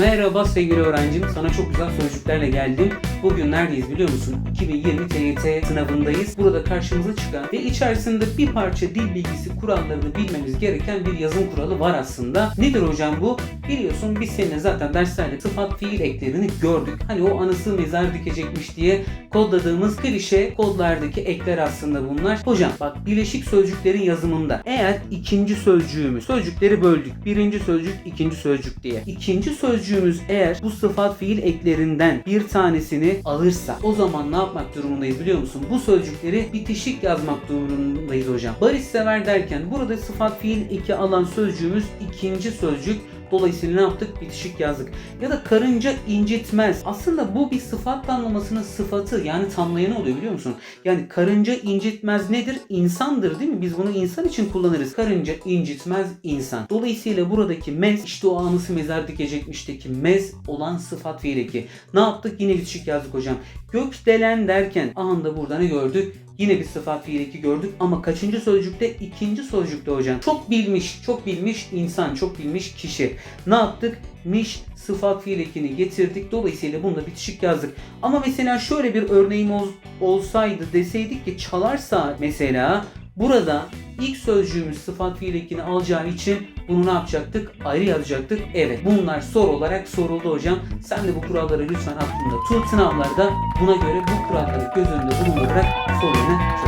Merhaba sevgili öğrencim. Sana çok güzel sözcüklerle geldim. Bugün neredeyiz biliyor musun? 2020 TYT sınavındayız. Burada karşımıza çıkan ve içerisinde bir parça dil bilgisi kurallarını bilmemiz gereken bir yazım kuralı var aslında. Nedir hocam bu? Biliyorsun biz seninle zaten derslerde sıfat fiil eklerini gördük. Hani o anısı mezar dikecekmiş diye kodladığımız klişe kodlardaki ekler aslında bunlar. Hocam bak bileşik sözcüklerin yazımında eğer ikinci sözcüğümüz sözcükleri böldük. Birinci sözcük, ikinci sözcük diye. İkinci sözcüğümüz eğer bu sıfat fiil eklerinden bir tanesini alırsa o zaman ne yapmak durumundayız biliyor musun? Bu sözcükleri bitişik yazmak durumundayız hocam. Barışsever derken burada sıfat fiil eki alan sözcüğümüz ikinci sözcük. Dolayısıyla ne yaptık? Bitişik yazdık. Ya da karınca incitmez. Aslında bu bir sıfat tanımlamasının sıfatı yani tamlayanı oluyor biliyor musun? Yani karınca incitmez nedir? İnsandır değil mi? Biz bunu insan için kullanırız. Karınca incitmez insan. Dolayısıyla buradaki mez işte o anısı mezar dikecekmişteki mez olan sıfat fiil eki. Ne yaptık? Yine bitişik yazdık hocam. Gökdelen derken anında burada ne gördük? Yine bir sıfat fiil eki gördük ama kaçıncı sözcükte? İkinci sözcükte hocam. Çok bilmiş, çok bilmiş insan, çok bilmiş kişi. Ne yaptık? Miş sıfat fiil ekini getirdik. Dolayısıyla bunu da bitişik yazdık. Ama mesela şöyle bir örneğim ol- olsaydı deseydik ki çalar saat mesela burada ilk sözcüğümüz sıfat fiil ekini alacağı için bunu ne yapacaktık? Ayrı yazacaktık. Evet bunlar soru olarak soruldu hocam. Sen de bu kuralları lütfen aklında tut. Sınavlarda buna göre bu kuralları göz önünde bulundurarak sorularını çöz.